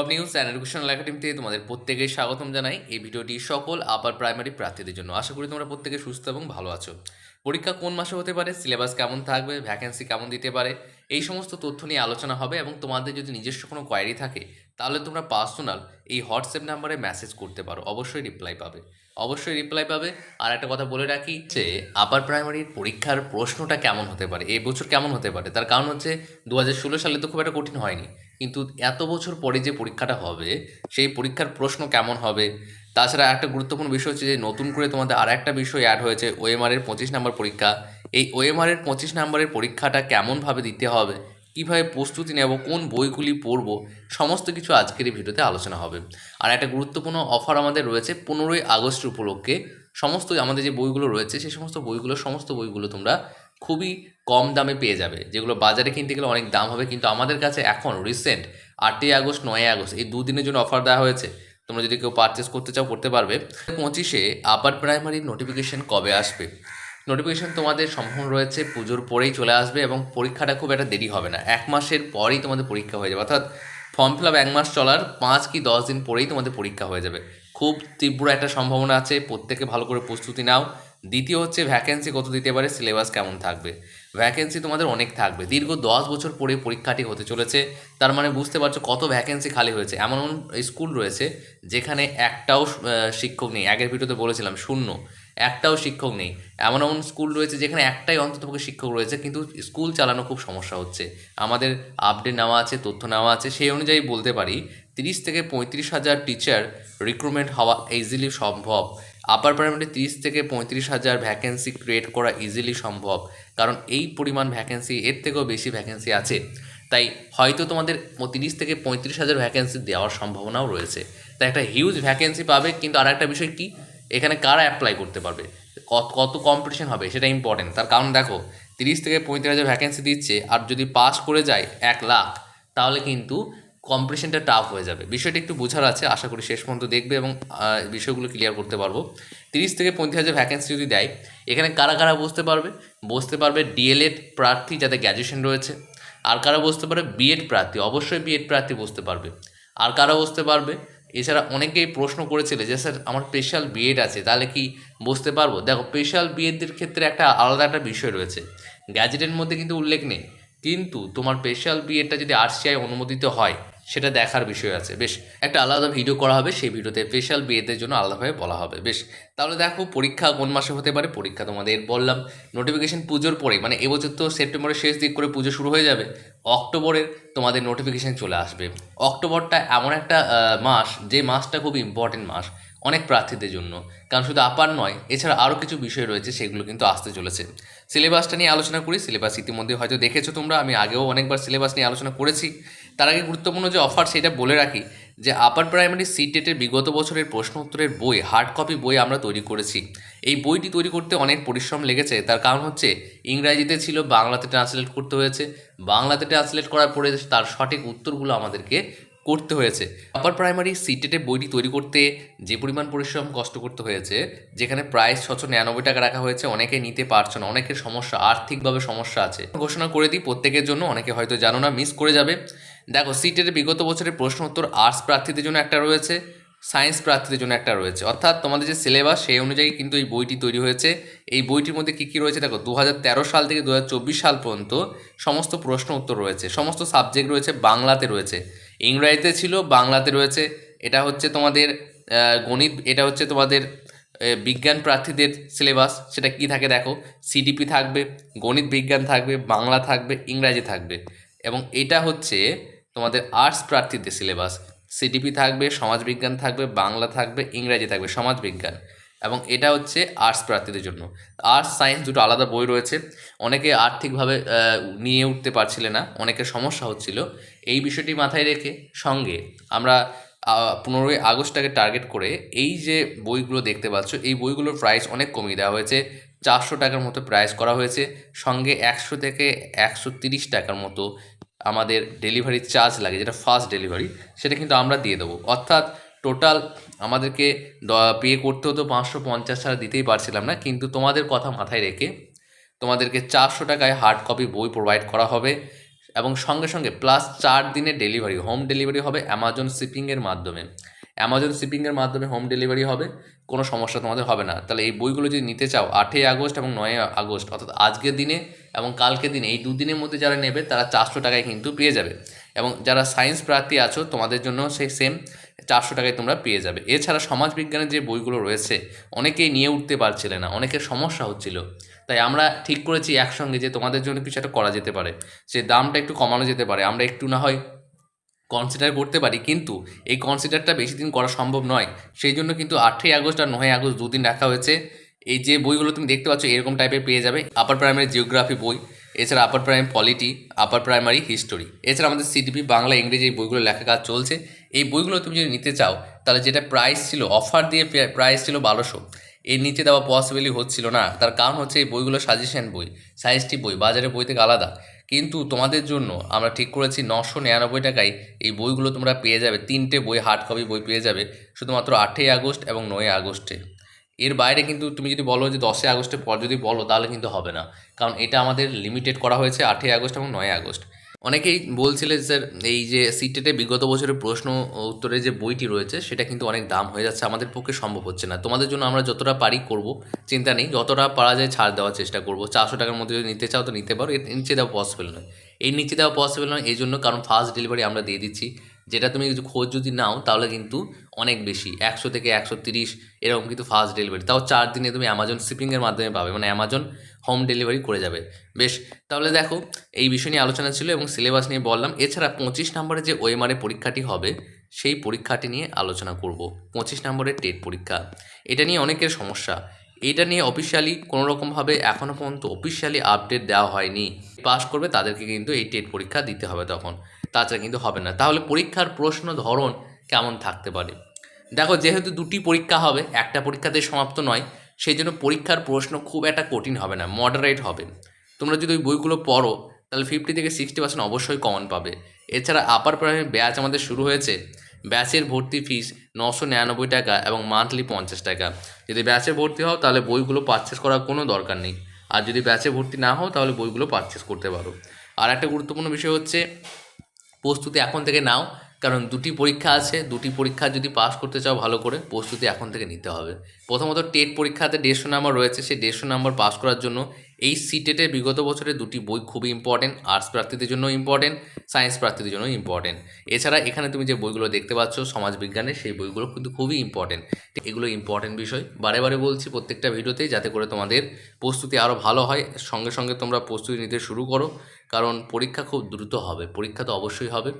সব news and educational academy থেকে তোমাদের প্রত্যেকে স্বাগতম জানাই। এই ভিডিওটি সকল আপার প্রাইমারি প্রার্থীদের জন্য। আশা করি তোমরা প্রত্যেকে সুস্থ এবং ভালো আছো। পরীক্ষা কোন মাসে হতে পারে সিলেবাস কেমন থাকবে ভ্যাকেন্সি কেমন দিতে পারে, এই সমস্ত তথ্য নিয়ে আলোচনা হবে এবং তোমাদের যদি নিজস্ব কোনো কোয়ারি থাকে, তাহলে তোমরা পার্সোনাল এই হোয়াটসঅ্যাপ নাম্বারে মেসেজ করতে পারো। অবশ্যই রিপ্লাই পাবে। অবশ্যই রিপ্লাই পাবে। আর একটা কথা বলে রাখি যে আপার প্রাইমারির পরীক্ষার প্রশ্নটা কেমন হতে পারে, এই বছর কেমন হতে পারে? তার কারণ হচ্ছে দু হাজার ষোলো সালে তো খুব একটা কঠিন হয়নি। কিন্তু এত বছর পরে যে পরীক্ষাটা হবে, সেই পরীক্ষার প্রশ্ন কেমন হবে? তাছাড়া একটা গুরুত্বপূর্ণ বিষয় হচ্ছে যে নতুন করে তোমাদের আর একটা বিষয় অ্যাড হয়েছে ওএমআরের পঁচিশ নম্বর পরীক্ষা। এই ওএমআরের পঁচিশ নম্বরের পরীক্ষাটা কেমনভাবে দিতে হবে? কীভাবে প্রস্তুতি নেব? কোন বইগুলি পড়ব? সমস্ত কিছু আজকের এই ভিডিওতে আলোচনা হবে। আর একটা গুরুত্বপূর্ণ অফার আমাদের রয়েছে পনেরোই আগস্ট উপলক্ষে। সমস্ত আমাদের যে বইগুলো রয়েছে, সেই সমস্ত বইগুলো সমস্ত বইগুলো তোমরা খুবই কম দামে পেয়ে যাবে। যেগুলো বাজারে কিনতে গেলে অনেক দাম হবে, কিন্তু আমাদের কাছে এখন রিসেন্ট আটই আগস্ট, নয় আগস্ট এই দুদিনের জন্য অফার দেওয়া হয়েছে। তোমরা যদি কেউ পারচেস করতে চাও, করতে পারবে। পঁচিশে আপার প্রাইমারি নোটিফিকেশন কবে আসবে? নোটিফিকেশন তোমাদের সম্পূর্ণ রয়েছে, পুজোর পরেই চলে আসবে এবং পরীক্ষাটা খুব একটা দেরি হবে না। এক মাসের পরেই তোমাদের পরীক্ষা হয়ে যাবে। অর্থাৎ ফর্ম ফিল আপ এক মাস চলার পাঁচ কি দশ দিন পরেই তোমাদের পরীক্ষা হয়ে যাবে। খুব তীব্র একটা সম্ভাবনা আছে, প্রত্যেকে ভালো করে প্রস্তুতি নাও। দ্বিতীয় হচ্ছে ভ্যাকেন্সি কত দিতে পারে সিলেবাস কেমন থাকবে? ভ্যাকেন্সি তোমাদের অনেক থাকবে। দীর্ঘ দশ বছর পরে পরীক্ষাটি হতে চলেছে, তার মানে বুঝতে পারছ কত ভ্যাকেন্সি খালি হয়েছে। এমন এমন স্কুল রয়েছে যেখানে একটাও শিক্ষক নেই। আগের ভিডিওতে বলেছিলাম, শূন্য। একটাও শিক্ষক নেই। এমন এমন স্কুল রয়েছে যেখানে একটাই অন্ততপক্ষে শিক্ষক রয়েছে, কিন্তু স্কুল চালানো খুব সমস্যা হচ্ছে। আমাদের আপডেট নেওয়া আছে, তথ্য নেওয়া আছে, সেই অনুযায়ী বলতে পারি, তিরিশ থেকে পঁয়ত্রিশ হাজার টিচার রিক্রুটমেন্ট হওয়া ইজিলি সম্ভব। আপার প্রাইমারি তিরিশ থেকে পঁয়ত্রিশ হাজার ভ্যাকেন্সি ক্রিয়েট করা ইজিলি সম্ভব। কারণ এই পরিমাণ ভ্যাকেন্সি এর থেকেও বেশি ভ্যাকেন্সি আছে। তাই হয়তো তোমাদের তিরিশ থেকে পঁয়ত্রিশ হাজার ভ্যাকেন্সি দেওয়ার সম্ভাবনাও রয়েছে। তাই একটা হিউজ ভ্যাকেন্সি পাবে, কিন্তু আর একটা বিষয় কি? এখানে কারা অ্যাপ্লাই করতে পারবে? কত কত কম্পিটিশন হবে, সেটা ইম্পর্টেন্ট তার কারণ দেখো, তিরিশ থেকে পঁয়ত্রিশ হাজার ভ্যাকেন্সি দিচ্ছে, আর যদি পাস করে যায় এক লাখ, তাহলে কিন্তু কম্পিটিশনটা টাফ হয়ে যাবে। বিষয়টা একটু বোঝার আছে, আশা করি শেষ পর্যন্ত দেখবে এবং বিষয়গুলো ক্লিয়ার করতে পারব। তিরিশ থেকে পঁয়ত্রিশ হাজার ভ্যাকেন্সি যদি দেয়, এখানে কারা কারা বসতে পারবে? বসতে পারবে ডিএলএড প্রার্থী যাদের গ্র্যাজুয়েশন রয়েছে। আর কারা বসতে পারবে? বিএড প্রার্থী, অবশ্যই বিএড প্রার্থী বসতে পারবে। আর কারা বসতে পারবে? এছাড়া অনেকেই প্রশ্ন করেছিল যে, স্যার, আমার স্পেশাল বিএড আছে, তাহলে কি বসতে পারব? দেখো স্পেশাল বিএডদের ক্ষেত্রে একটা আলাদা একটা বিষয় রয়েছে। গ্যাজেটের মধ্যে কিন্তু উল্লেখ নেই। কিন্তু তোমার স্পেশাল বিএডটা যদি আরসিআই অনুমোদিত হয় সেটা দেখার বিষয় আছে। বেশ, একটা আলাদা ভিডিও করা হবে, সেই ভিডিওতে স্পেশাল বিয়েদের জন্য আলাদাভাবে বলা হবে। বেশ, তাহলে দেখো পরীক্ষা কোন মাসে হতে পারে? পরীক্ষা তোমাদের বললাম নোটিফিকেশন পুজোর পরে মানে এবছর তো সেপ্টেম্বরের শেষ দিক করে পুজো শুরু হয়ে যাবে। অক্টোবরের তোমাদের নোটিফিকেশান চলে আসবে। অক্টোবরটা এমন একটা মাস, যে মাসটা খুব ইম্পর্টেন্ট মাস, অনেক প্রার্থীদের জন্য। কারণ শুধু আপার নয়, এছাড়া আরও কিছু বিষয় রয়েছে, সেগুলো কিন্তু আসতে চলেছে। সিলেবাসটা নিয়ে আলোচনা করি সিলেবাস ইতিমধ্যে হয়তো দেখেছ তোমরা, আমি আগেও অনেকবার সিলেবাস নিয়ে আলোচনা করেছি। তার আগে গুরুত্বপূর্ণ যে অফার সেটা বলে রাখি, যে আপার প্রাইমারি সি টেটের বিগত বছরের প্রশ্ন উত্তরের বই হার্ড কপি বই আমরা তৈরি করেছি। এই বইটি তৈরি করতে অনেক পরিশ্রম লেগেছে, তার কারণ হচ্ছে ইংরাজিতে ছিল, বাংলাতে ট্রান্সলেট করতে হয়েছে। বাংলাতে ট্রান্সলেট করার পরে তার সঠিক উত্তরগুলো আমাদেরকে করতে হয়েছে। আপার প্রাইমারি সিটেটে বইটি তৈরি করতে যে পরিমাণ পরিশ্রম কষ্ট করতে হয়েছে, যেখানে প্রায় ছশো নিরানব্বই টাকা রাখা হয়েছে, অনেকে নিতে পারছে না, অনেকের সমস্যা, আর্থিকভাবে সমস্যা আছে। ঘোষণা করে দিই, প্রত্যেকের জন্য, অনেকে হয়তো জানো না মিস করে যাবে। দেখো, সিটের বিগত বছরের প্রশ্ন উত্তর আর্টস প্রার্থীদের জন্য একটা রয়েছে সায়েন্স প্রার্থীদের জন্য একটা রয়েছে। অর্থাৎ তোমাদের যে সিলেবাস সেই অনুযায়ী কিন্তু এই বইটি তৈরি হয়েছে। এই বইটির মধ্যে কী কী রয়েছে দেখো দু হাজার তেরো সাল থেকে দু হাজার চব্বিশ সাল পর্যন্ত সমস্ত প্রশ্ন উত্তর রয়েছে। সমস্ত সাবজেক্ট রয়েছে, বাংলাতে রয়েছে। ইংরাজিতে ছিল, বাংলাতে রয়েছে। এটা হচ্ছে তোমাদের গণিত, এটা হচ্ছে তোমাদের বিজ্ঞান প্রার্থীদের সিলেবাস সেটা কি থাকে দেখো সিডিপি থাকবে, গণিত বিজ্ঞান থাকবে, বাংলা থাকবে, ইংরাজি থাকবে। এবং এটা হচ্ছে তোমাদের আর্টস প্রার্থীদের সিলেবাস সিডিপি থাকবে, সমাজবিজ্ঞান থাকবে, বাংলা থাকবে, ইংরাজি থাকবে, সমাজবিজ্ঞান। এবং এটা হচ্ছে আর্টস প্রার্থীদের জন্য। আর্টস সায়েন্স দুটো আলাদা বই রয়েছে। অনেকে আর্থিকভাবে নিয়ে উঠতে পারছিলে না, অনেকের সমস্যা হচ্ছিল। এই বিষয়টি মাথায় রেখে সঙ্গে আমরা পনেরোই আগস্টটাকে টার্গেট করে এই যে বইগুলো দেখতে পাচ্ছ, এই বইগুলোর প্রাইস অনেক কমিয়ে দেওয়া হয়েছে। চারশো টাকার মতো প্রাইস করা হয়েছে। সঙ্গে একশো থেকে একশো তিরিশ টাকার মতো আমাদের ডেলিভারি চার্জ লাগে, যেটা ফার্স্ট ডেলিভারি সেটা কিন্তু আমরা দিয়ে দেবো। অর্থাৎ টোটাল আমাদেরকে পে করতে হতো পাঁচশো পঞ্চাশ ছাড়া দিতেই পারছিলাম না, কিন্তু তোমাদের কথা মাথায় রেখে তোমাদেরকে চারশো টাকায় হার্ড কপি বই প্রোভাইড করা হবে এবং সঙ্গে সঙ্গে প্লাস চার দিনের ডেলিভারি হোম ডেলিভারি হবে অ্যামাজন শিপিংয়ের মাধ্যমে। অ্যামাজন শিপিংয়ের মাধ্যমে হোম ডেলিভারি হবে, কোনো সমস্যা তোমাদের হবে না। তাহলে এই বইগুলো যদি নিতে চাও, আটই আগস্ট এবং নয় আগস্ট, অর্থাৎ আজকের দিনে এবং কালকের দিনে এই দুদিনের মধ্যে যারা নেবে, তারা চারশো টাকায় কিন্তু পেয়ে যাবে। এবং যারা সায়েন্স প্রার্থী আছো, তোমাদের জন্য সেই সেম চারশো টাকায় তোমরা পেয়ে যাবে। এছাড়া সমাজবিজ্ঞানের যে বইগুলো রয়েছে, অনেকেই নিয়ে উঠতে পারছিলে না, অনেকের সমস্যা হচ্ছিল। তাই আমরা ঠিক করেছি একসঙ্গে যে তোমাদের জন্য কিছু একটা করা যেতে পারে। সে দামটা একটু কমানো যেতে পারে, আমরা একটু না হয় কনসিডার করতে পারি, কিন্তু এই কনসিডারটা বেশি দিন করা সম্ভব নয়। সেই জন্য কিন্তু আটই আগস্ট আর নয় আগস্ট দুদিন রাখা হয়েছে। এই যে বইগুলো তুমি দেখতে পাচ্ছ, এরকম টাইপের পেয়ে যাবে। আপার প্রাইমারি জিওগ্রাফি বই, এছাড়া upper primary polity upper primary history এছাড়া আমাদের সিডিপি বাংলা, ইংরেজি এই বইগুলো লেখা কাজ চলছে। এই বইগুলো তুমি যদি নিতে চাও, তাহলে যেটা প্রাইস ছিল অফার দিয়ে প্রাইস ছিল বারোশো। এর নিচে দেওয়া পসিবিলি হচ্ছিল না। তার কারণ হচ্ছে এই বইগুলো সাজেশন বই সাইজটি বই বাজারে বই থেকে আলাদা। কিন্তু তোমাদের জন্য আমরা ঠিক করেছি নশো নিরানব্বই টাকায় এই বইগুলো তোমরা পেয়ে যাবে। তিনটে বই হার্ড কপি বই পেয়ে যাবে, শুধুমাত্র আটই আগস্ট এবং নয় আগস্টে। এর বাইরে কিন্তু তুমি যদি বলো যে দশই আগস্টের পর যদি বলো, তাহলে কিন্তু হবে না। কারণ এটা আমাদের লিমিটেড করা হয়েছে আটই আগস্ট এবং নয় আগস্ট। অনেকেই বলছিলে স্যার, এই যে সিটেটে বিগত বছরের প্রশ্ন উত্তরের যে বইটি রয়েছে, সেটা কিন্তু অনেক দাম হয়ে যাচ্ছে, আমাদের পক্ষে সম্ভব হচ্ছে না। তোমাদের জন্য আমরা যতটা পারি করব, চিন্তা নেই, যতটা পারা যায় ছাড় দেওয়ার চেষ্টা করব। চারশো টাকার মধ্যে যদি নিতে চাও তো নিতে পারো, এর নিচে দেওয়া পসিবল নয়। এই নিচে দেওয়া পসিবল নয় এই জন্য কারণ ফার্স্ট ডেলিভারি আমরা দিয়ে দিচ্ছি। যেটা তুমি কিছু খোঁজ যদি নাও, তাহলে কিন্তু অনেক বেশি। একশো থেকে একশো তিরিশ, এরকম কিন্তু ফার্স্ট ডেলিভারি তাও চার দিনে তুমি অ্যামাজন শিপিংয়ের মাধ্যমে পাবে মানে অ্যামাজন হোম ডেলিভারি করে যাবে। বেশ, তাহলে দেখো, এই বিষয় নিয়ে আলোচনা ছিল এবং সিলেবাস নিয়ে বললাম। এছাড়া পঁচিশ নম্বরে যে ওএমআরএ পরীক্ষাটি হবে, সেই পরীক্ষাটি নিয়ে আলোচনা করব। পঁচিশ নম্বরের টেট পরীক্ষা। এটা নিয়ে অনেকের সমস্যা। এটা নিয়ে অফিসিয়ালি কোনো রকমভাবে এখনও পর্যন্ত অফিসিয়ালি আপডেট দেওয়া হয়নি। পাস করবে, তাদেরকে কিন্তু এই টেট পরীক্ষা দিতে হবে তখন। তাছাড়া কিন্তু হবে না। তাহলে পরীক্ষার প্রশ্ন ধরন কেমন থাকতে পারে? দেখো, যেহেতু দুটি পরীক্ষা হবে, একটা পরীক্ষাতে সমাপ্ত নয়, সেই জন্য পরীক্ষার প্রশ্ন খুব একটা কঠিন হবে না মডারেট হবে। তোমরা যদি ওই বইগুলো পড়ো, তাহলে ফিফটি থেকে সিক্সটি পার্সেন্ট অবশ্যই কমন পাবে। এছাড়া আপার প্রাইমারি ব্যাচ আমাদের শুরু হয়েছে ব্যাচের ভর্তি ফিস নশো নিরানব্বই টাকা এবং মান্থলি পঞ্চাশ টাকা। যদি ব্যাচে ভর্তি হও, তাহলে বইগুলো পারচেস করার কোনো দরকার নেই। আর যদি ব্যাচে ভর্তি না হও, তাহলে বইগুলো পারচেস করতে পারো। আর একটা গুরুত্বপূর্ণ বিষয় হচ্ছে প্রস্তুতি এখন থেকে নাও। কারণ দুটি পরীক্ষা আছে, দুটি পরীক্ষা যদি পাস করতে চাও ভালো করে, প্রস্তুতি এখন থেকে নিতে হবে। প্রথমত টেট পরীক্ষাতে দেড়শো নাম্বার রয়েছে, সেই দেড়শো নাম্বার পাস করার জন্য এই সিটেটে বিগত বছরে দুটি বই খুবই ইম্পর্টেন্ট আর্টস প্রার্থীদের জন্য ইম্পর্টেন্ট সায়েন্স প্রার্থীদের জন্য ইম্পর্টেন্ট এছাড়া এখানে তুমি যে বইগুলো দেখতে পাচ্ছ, সমাজবিজ্ঞানের, সেই বইগুলো কিন্তু খুবই ইম্পর্টেন্ট এগুলো ইম্পর্টেন্ট বিষয়। বারে বারে বলছি প্রত্যেকটা ভিডিওতেই যাতে করে তোমাদের প্রস্তুতি আরও ভালো হয়। সঙ্গে সঙ্গে তোমরা প্রস্তুতি নিতে শুরু করো, কারণ পরীক্ষা খুব দ্রুত হবে। পরীক্ষা তো অবশ্যই হবে।